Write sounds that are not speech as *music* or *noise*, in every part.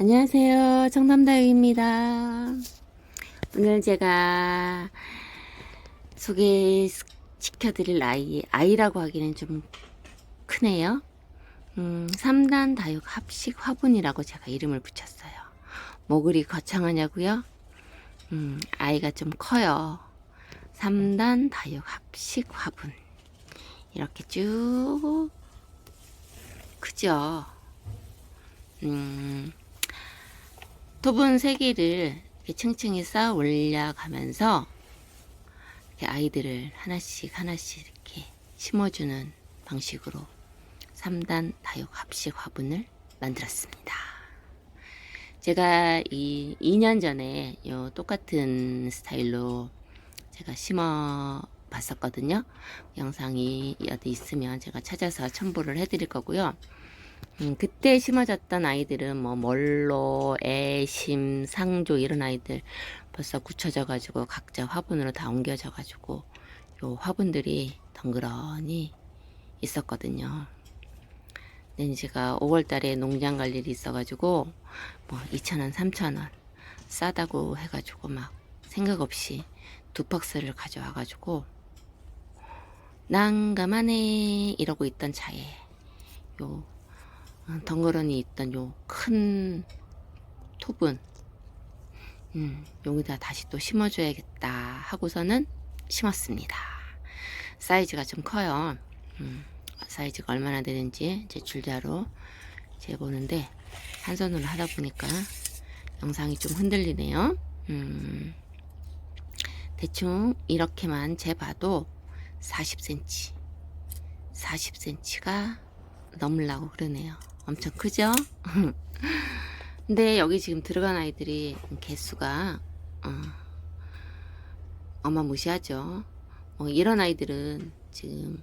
안녕하세요. 청담다육입니다. 오늘 제가 소개시켜드릴 아이, 아이라고 하기는 좀 크네요. 음, 3단 다육 합식 화분이라고 제가 이름을 붙였어요. 뭐 그리 거창하냐고요? 음, 아이가 좀 커요. 3단 다육 합식 화분. 이렇게 쭉 크죠? 음, 토분 세 개를 층층이 쌓아 올려가면서 이렇게 아이들을 하나씩 하나씩 이렇게 심어주는 방식으로 3단 다육 합식 화분을 만들었습니다. 제가 이 2년 전에 요 똑같은 스타일로 제가 심어 봤었거든요. 영상이 어디 있으면 제가 찾아서 첨부를 해드릴 거고요. 음, 그때 심어졌던 아이들은 뭐 멀로, 애심, 상조 이런 아이들 벌써 굳혀져 가지고 각자 화분으로 다 옮겨져 가지고 요 화분들이 덩그러니 있었거든요. 근데 제가 5월 달에 농장 갈 일이 있어 가지고 뭐 2,000원, 3,000원 싸다고 해 가지고 막 생각 없이 두 박스를 가져와 가지고 난감하네 이러고 있던 차에 요 어, 덩그러니 있던 요 큰 톱은 음, 여기다 다시 또 심어줘야겠다 하고서는 심었습니다. 사이즈가 좀 커요. 음, 사이즈가 얼마나 되는지 제 줄자로 재보는데 한 손으로 하다 보니까 영상이 좀 흔들리네요. 음, 대충 이렇게만 재봐도 40cm, 40cm가 넘으려고 그러네요. 엄청 크죠? *laughs* 근데 여기 지금 들어간 아이들이 개수가 어, 어마무시하죠. 어, 이런 아이들은 지금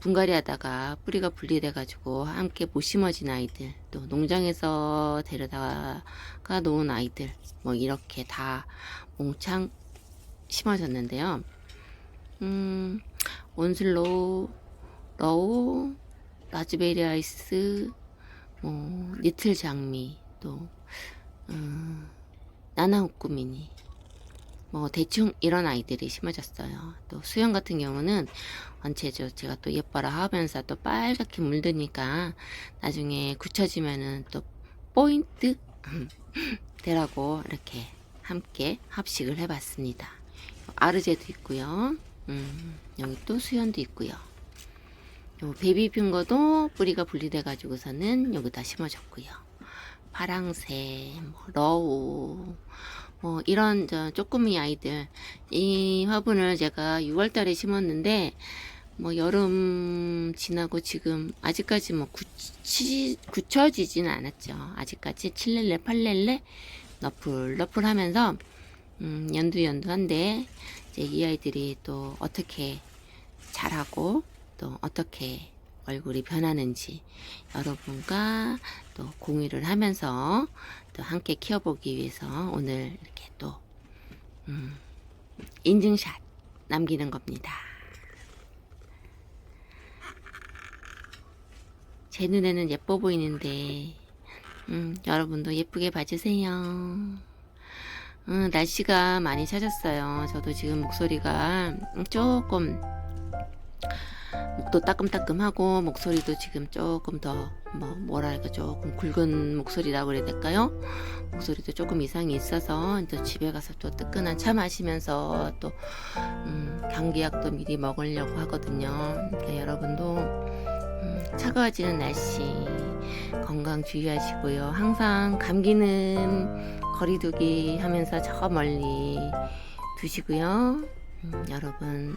분갈이 하다가 뿌리가 분리돼 가지고 함께 못 심어진 아이들 또 농장에서 데려다가 놓은 아이들 뭐 이렇게 다 몽창 심어졌는데요. 음, 온슬로우, 러우, 라즈베리 아이스, 뭐, 리틀 장미, 또, 음, 나나우꾸미니, 뭐, 대충 이런 아이들이 심어졌어요. 또, 수영 같은 경우는 원체죠. 제가 또 예뻐라 하면서 또 빨갛게 물드니까 나중에 굳혀지면은 또 포인트 *laughs* 되라고 이렇게 함께 합식을 해봤습니다. 아르제도 있고요. 음, 여기 또 수연도 있고요. 요 베이비 핑거도 뿌리가 분리돼 가지고서는 여기다 심어줬고요. 파랑새, 뭐 러우, 뭐 이런 저 쪼꾸미 아이들 이 화분을 제가 6월달에 심었는데 뭐 여름 지나고 지금 아직까지 뭐 굳히, 굳혀지지는 않았죠. 아직까지 7렐레, 8렐레 너플너플하면서 음, 연두연두한데 이제 이 아이들이 또 어떻게 자라고 또 어떻게 얼굴이 변하는지 여러분과 또 공유를 하면서 또 함께 키워보기 위해서 오늘 이렇게 또 음, 인증샷 남기는 겁니다. 제 눈에는 예뻐 보이는데 음, 여러분도 예쁘게 봐주세요. 음, 날씨가 많이 차졌어요. 저도 지금 목소리가 조금 목도 따끔따끔하고 목소리도 지금 조금 더 뭐 뭐랄까 조금 굵은 목소리라고 그래야 될까요? 목소리도 조금 이상이 있어서 또 집에 가서 또 뜨끈한 차 마시면서 또 음, 감기약도 미리 먹으려고 하거든요. 그러니까 여러분도 음, 차가워지는 날씨 건강 주의하시고요. 항상 감기는 거리두기 하면서 저 멀리 두시고요. 음, 여러분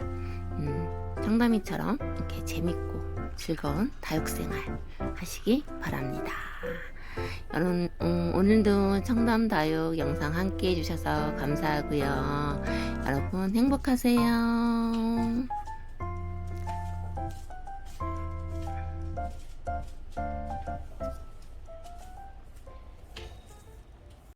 음, 청담이처럼 이렇게 재밌고 즐거운 다육생활 하시기 바랍니다. 여러분 음, 오늘도 청담 다육 영상 함께 해주셔서 감사하고요. 여러분 행복하세요.